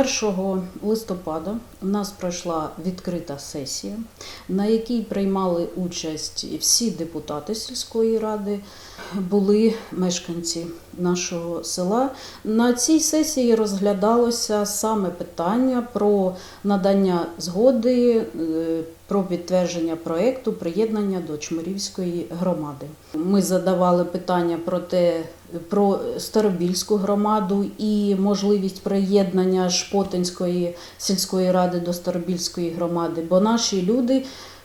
1 листопада у нас пройшла відкрита сесія, на якій приймали участь всі депутати сільської ради, були мешканці нашого села. На цій сесії розглядалося саме питання про надання згоди е, про підтвердження проекту приєднання до Чмирівської громади. Ми задавали питання про те, про Старобільську громаду і можливість приєднання Шпотинської сільської ради до Старобільської громади, бо наші люди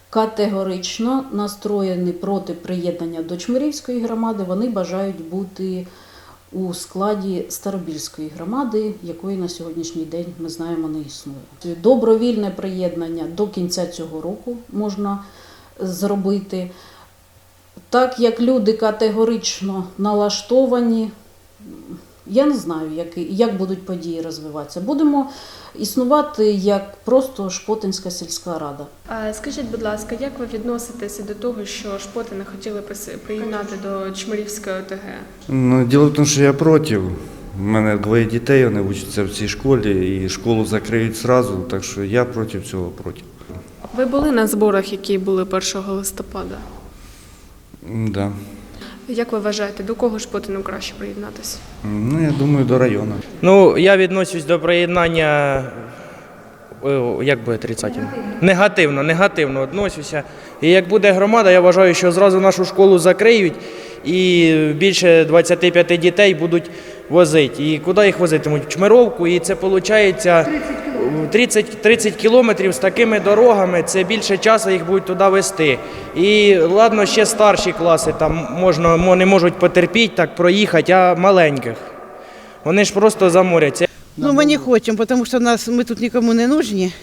категорично настроєні проти приєднання до Чмирівської громади. Вони бажають бути у складі Старобільської громади, якої на сьогоднішній день ми знаємо не існує. Добровільне приєднання до кінця цього року можна зробити. Так як люди категорично налаштовані, я не знаю, як, як будуть події розвиватися. Будемо існувати як просто Шпотинська сільська рада. А Скажіть, будь ласка, як ви відноситеся до того, що Шпоти не хотіли приєднати до Чмирівської ОТГ? Ну, діло в тому, що я проти. У мене двоє дітей, вони вчаться в цій школі, і школу закриють зразу, так що я проти цього проти. Ви були на зборах, які були 1 листопада. Да. Як ви вважаєте, до кого ж Шпотину краще приєднатися? Ну, я думаю, до району. Ну, я відношусь до приєднання, е, як би отрицательно? Негативно, негативно відносюся. І як буде громада, я вважаю, що зразу нашу школу закриють і більше 25 дітей будуть возити. І куди їх возитимуть? В Чмировку, і це виходить 30, 30 кілометрів з такими дорогами, це більше часу їх будуть туди вести. І ладно, ще старші класи там можна, не можуть потерпіти, так проїхати, а маленьких. Вони ж просто заморяться. Ну, мы не хотим, потому что нас, мы тут никому не нужні.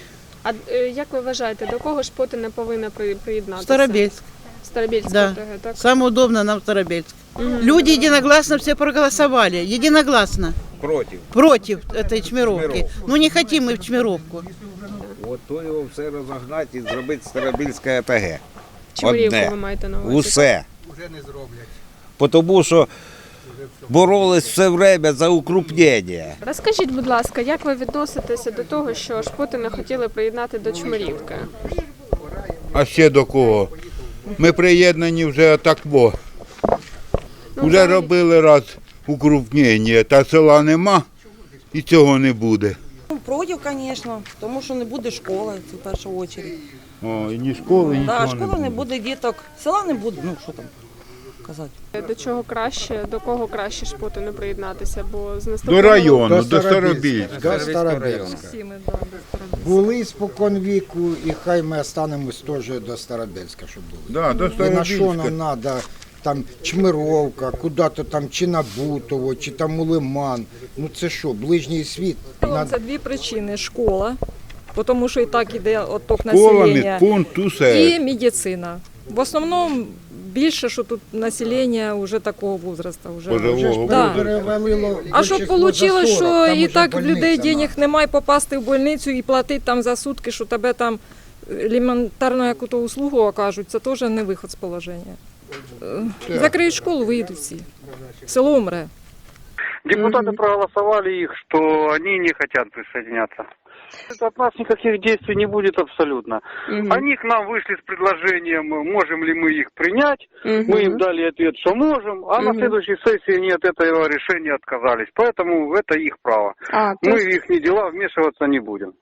А е, як ви вважаєте, до кого Шпотина повинна при- приєднатися? Старобельск. Старобільська Да. ОТГ, так? Самое удобно нам Старобельск. Люди единогласно все проголосовали. Единогласно. Против. Против этой чмировки. Чмировки. Ну не хотим мы в чмировку. От то його все розогнати і зробити Старобільське АТГ. Чмирівку Одне. ви маєте на увазі? Усе. Уже не зроблять. Тому що боролись все время за укрупнення. Розкажіть, будь ласка, як ви відноситеся до того, що Шпотина хотіли приєднати до Чмирівки? А ще до кого? Ми приєднані вже так во. Ну, Вже робили раз укрупнення, та села нема і цього не буде. Проти, звісно, тому що не буде школи це в першу чергу. О, і ні школи, нічого Да, школи не буде діток, села не буде, ну що там казати. До чого краще, до кого краще Шпотину приєднатися? Бо з До району, До Старобільська. До Старобільська. Всі ми да, Були спокон віку, і хай ми останемось теж до Старобільська, щоб були. Да, до І на що Старобільська. нам треба, там Чмировка, куди-то там чи на Бутово, чи там у Лиман. Ну це що, ближній світ? На- Це дві причини: школа, тому що і так іде отток Школа, населення, медпункт, усе. і медицина. В основному більше, що тут населення вже такого возрасту. Вже, Пожилого Да. А щоб вийшло, що і так в людей денег немає попасти в больницю і платити там за сутки, що тебе там елементарно яку-то услугу окажуть, це теж не виход з положення. Е, Закриють школу, виїдуть всі. Село умре. Депутаты проголосовали их, что они не хотят присоединяться. От нас никаких действий не будет абсолютно. Они к нам вышли с предложением, можем ли мы их принять. Мы им дали ответ, что можем, а на следующей сессии они от этого решения отказались. Поэтому это их право. А, Мы в их дела вмешиваться не будем.